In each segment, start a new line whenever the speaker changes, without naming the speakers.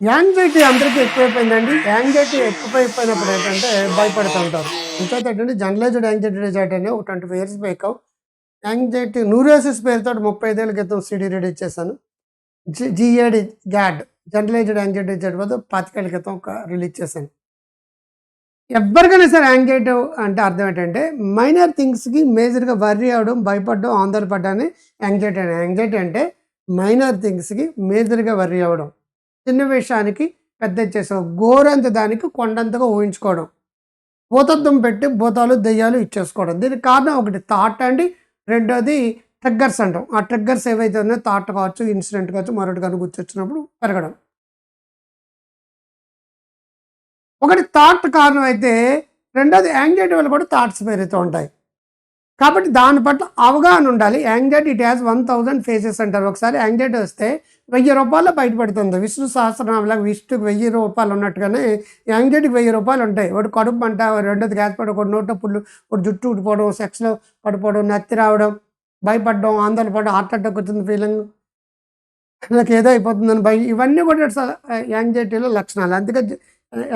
Anxiety అందరికీ ఎక్కువైపోయిందండి. Anxiety ఎక్కువైపోయినప్పుడు ఏంటంటే భయపడుతూ ఉంటారు ఇంకైతే ఏంటంటే జనరలైజ్డ్ యాంగ్జైటీ డిజార్డర్ అనే ఒక twenty five years back anxiety neurosis పేరుతో ముప్పై ఐదేళ్ళ క్రితం సిడీ రెడీ చేశాను GAD GAD generalised anxiety disorder వద్ద పాతికేళ్ళ క్రితం ఒక రిలీజ్ చేశాను ఎవరికైనా సరే యాంగ్జైటీ అంటే అర్థం ఏంటంటే మైనర్ థింగ్స్కి మేజర్గా వర్రీ అవడం భయపడడం ఆందోళన పడ్డాన్ని యాంగ్జైటీ యాంగ్జైటీ అంటే మైనర్ థింగ్స్కి మేజర్గా వర్రీ అవ్వడం. చిన్న విషయానికి పెద్ద ఇచ్చేసావు గోరంత దానికి కొండంతగా ఊహించుకోవడం. భూతత్వం పెట్టి భూతాలు దెయ్యాలు ఇచ్చేసుకోవడం. దీనికి కారణం ఒకటి థాట్ అండి. రెండోది ట్రిగ్గర్స్ అంటాం. ఆ ట్రిగ్గర్స్ ఏవైతే ఉన్నాయో థాట్ కావచ్చు ఇన్సిడెంట్ కావచ్చు మరొకటి కానీ గుర్తొచ్చినప్పుడు పెరగడం. ఒకటి థాట్ కారణం అయితే రెండోది యాంగ్జైటీ వల్ల కూడా థాట్స్ పెరుగుతూ ఉంటాయి. కాబట్టి దాని పట్ల అవగాహన ఉండాలి. Anxiety it has one thousand faces అంటారు. ఒకసారి యాంగ్జైటీ వస్తే వెయ్యి రూపాయలు బయటపడుతుంది. విష్ణు సహస్రనామలకు విష్ణుకి వెయ్యి రూపాయలు ఉన్నట్టుగానే యాంగ్జైటీకి వెయ్యి రూపాయలు ఉంటాయి. ఒకటి కడుపు మంట రెండోది గ్యాస్ పడి ఒకటి నోట పుల్లు ఒకటి జుట్టు ఉడిపోవడం సెక్స్లో పడిపోవడం నత్తి రావడం భయపడడం ఆందోళన పడడం హార్ట్ అటాక్ వచ్చింది ఫీలింగ్ నాకు ఏదో అయిపోతుందని భయం. ఇవన్నీ కూడా యాంగ్జైటీలో లక్షణాలు. అందుకే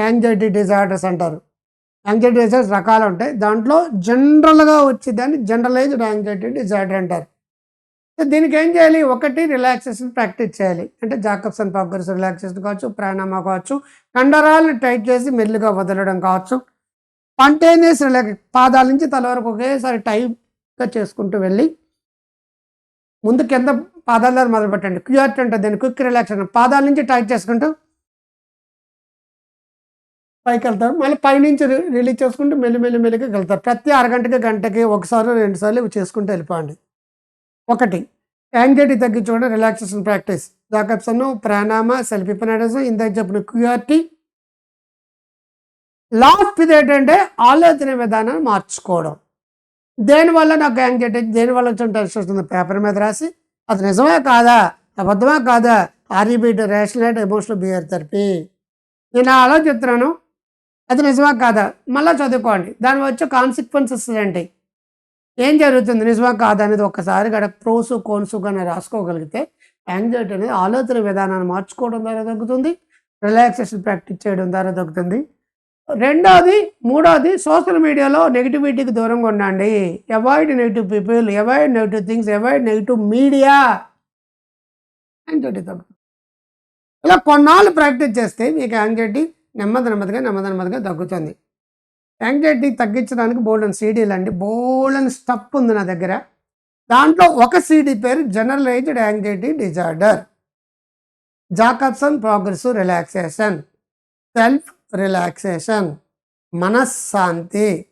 యాంగ్జైటీ డిజార్డర్స్ అంటారు. యాంగ్జైటీ డిజార్డర్స్ రకాలు ఉంటాయి. దాంట్లో జనరల్గా వచ్చేదాన్ని జనరలైజ్డ్ యాంగ్జైటీ డిజార్డర్ అంటారు. సో దీనికి ఏం చేయాలి? ఒకటి రిలాక్సేషన్ ప్రాక్టీస్ చేయాలి. అంటే జాకబ్సన్ పాకర్స్ రిలాక్సేషన్ కావచ్చు ప్రాణామా కావచ్చు కండరాలను టైట్ చేసి మెల్లిగా వదలడం కావచ్చు. స్పాంటేనియస్ రిలాక్స్ పాదాల నుంచి తల వరకు ఒకేసారి టైట్గా చేసుకుంటూ వెళ్ళి ముందు కింద పాదాల దగ్గర మొదలుపెట్టండి. క్యూఆర్టీ అంటే దాన్ని క్విక్ రిలాక్సేషన్. పాదాల నుంచి టైట్ చేసుకుంటూ పైకి వెళ్తారు మళ్ళీ పైనుంచి రిలీజ్ చేసుకుంటూ మెల్లి మెల్లి మెల్లిగా వెళ్తారు. ప్రతి అరగంటకి గంటకి ఒకసారి రెండుసార్లు ఇవి చేసుకుంటూ వెళ్ళిపోండి. ఒకటి యాంగ్జైటీ తగ్గించుకోవడం రిలాక్సేషన్ ప్రాక్టీస్ జాకబ్సన్ ప్రాణామ సెల్ఫీ హిప్నటిజం ఇందాక చెప్పిన క్యూఆర్టీ లాస్ట్ ఇది ఏంటంటే ఆలోచన విధానాన్ని మార్చుకోవడం. దేనివల్ల నాకు యాంగ్జైటీ దేనివల్ల వచ్చిన టెన్షన్ వస్తుంది? పేపర్ మీద రాసి అది నిజమే కాదా? అబద్ధమే కాదా? REBT rational emotional behaviour therapy నేను ఆలోచిస్తున్నాను అది నిజమా కాదా? మళ్ళీ చదువుకోండి. దాని వచ్చే కాన్సిక్వెన్సెస్ ఏంటి? ఏం జరుగుతుంది? నిజమా కాదా అనేది ఒక్కసారి గడ ప్రోసు కోన్సు కానీ రాసుకోగలిగితే యాంగ్జైటీ అనేది ఆలోచన విధానాన్ని మార్చుకోవడం ద్వారా తగ్గుతుంది. రిలాక్సేషన్ ప్రాక్టీస్ చేయడం ద్వారా తగ్గుతుంది. రెండోది మూడోది సోషల్ మీడియాలో నెగిటివిటీకి దూరంగా ఉండండి. Avoid negative people avoid negative things avoid negative media anxiety తగ్గుతుంది. ఇలా కొన్నాళ్ళు ప్రాక్టీస్ చేస్తే మీకు యాంగ్జైటీ నెమ్మది నెమ్మదిగా నెమ్మది నెమ్మదిగా తగ్గుతుంది. యాంగ్జైటీ తగ్గించడానికి బోల్డెన్ సీడీలు అండి బోల్డెన్ స్టప్ ఉంది నా దగ్గర. దాంట్లో ఒక సీడీ పేరు generalised anxiety disorder. Jacobson progress relaxation self relaxation మనశ్శాంతి.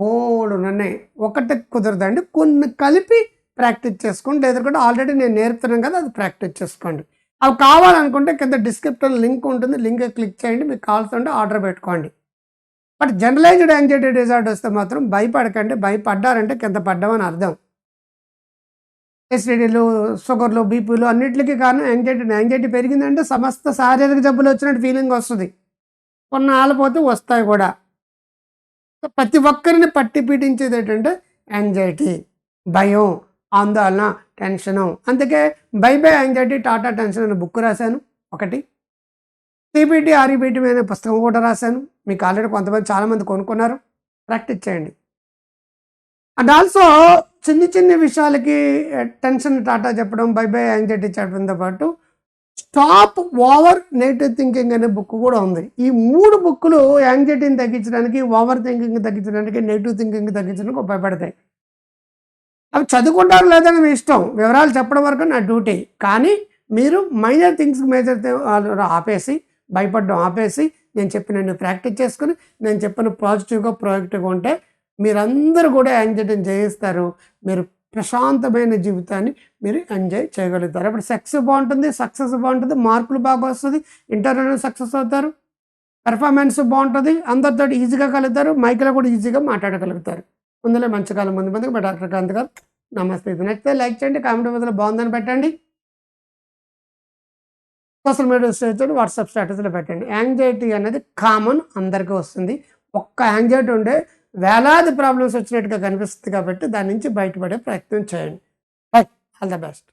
బోల్డ్ ఉన్నాయి. ఒకటి కుదరదండి. కొన్ని కలిపి ప్రాక్టీస్ చేసుకోండి. లేదంటే ఆల్రెడీ నేను నేర్పుతున్నాను కదా అది ప్రాక్టీస్ చేసుకోండి. అవి కావాలనుకుంటే కింద డిస్క్రిప్షన్ లింక్ ఉంటుంది. లింక్ క్లిక్ చేయండి. మీకు కావాల్సింటే ఆర్డర్ పెట్టుకోండి. బట్ జనరలైజ్డ్ యాంగ్జైటీ డిజార్డర్ వస్తే మాత్రం భయపడకండి. భయపడ్డారంటే కింద పడ్డామని అర్థం. ఎస్టీడీలు షుగర్లు బీపీలు అన్నిటికీ కారణం యాంగ్జైటీ. యాంగ్జైటీ పెరిగిందంటే సమస్త శారీరక జబ్బులు వచ్చినట్టు ఫీలింగ్ వస్తుంది. కొన్ని ఆలిపోతే వస్తాయి కూడా. ప్రతి ఒక్కరిని పట్టి పీడించేది ఏంటంటే యాంగ్జైటీ భయం ఆందోళన. టెన్షను. అందుకే bye bye anxiety tata tension అనే బుక్ రాశాను. ఒకటి. సిబిటి ఆర్ఈబిటి అనే పుస్తకం కూడా రాశాను. మీకు ఆల్రెడీ కొంతమంది చాలామంది కొనుక్కున్నారు. ప్రాక్టీస్ చేయండి అండ్ ఆల్సో చిన్ని చిన్ని విషయాలకి టెన్షన్ టాటా చెప్పడం బై బై యాంగ్జైటీ చెప్పడంతో పాటు స్టాప్ ఓవర్ నెగిటివ్ థింకింగ్ అనే బుక్ కూడా ఉంది. ఈ మూడు బుక్కులు యాంగ్జైటీని తగ్గించడానికి ఓవర్ థింకింగ్ తగ్గించడానికి నెగిటివ్ థింకింగ్ తగ్గించడానికి ఉపయోగపడతాయి. అవి చదువుకుంటారు లేదని మీ ఇష్టం. వివరాలు చెప్పడం వరకు నా డ్యూటీ. కానీ మీరు మైనర్ థింగ్స్ మేజర్ ఆపేసి భయపడడం ఆపేసి నేను చెప్పిన ప్రాక్టీస్ చేసుకుని నేను చెప్పిన పాజిటివ్గా ప్రొయాక్టివ్గా ఉంటే మీరందరూ కూడా యాంగ్జైటీని జయిస్తారు మీరు ప్రశాంతమైన జీవితాన్ని మీరు ఎంజాయ్ చేయగలుగుతారు. అప్పుడు సెక్స్ బాగుంటుంది సక్సెస్ బాగుంటుంది మార్కులు బాగా వస్తుంది ఇంటర్వ్యూలో సక్సెస్ అవుతారు పెర్ఫార్మెన్స్ బాగుంటుంది అందరితో ఈజీగా కలుగుతారు మైక్లో కూడా ఈజీగా మాట్లాడగలుగుతారు. ముందులో మంచి కాలం ముందు ముందుకు మా డాక్టర్ కాంత్ గారు. నమస్తే. ఇది నచ్చితే లైక్ చేయండి కామెంట్ బదులు బాగుందని పెట్టండి. సోషల్ మీడియా స్టేజ్ వాట్సాప్ స్టేటస్లో పెట్టండి. యాంగ్జైటీ అనేది కామన్ అందరికీ వస్తుంది. ఒక్క యాంగ్జైటీ ఉండే వేలాది ప్రాబ్లమ్స్ వచ్చినట్టుగా కనిపిస్తుంది కాబట్టి దాని నుంచి బయటపడే ప్రయత్నం చేయండి. All the best.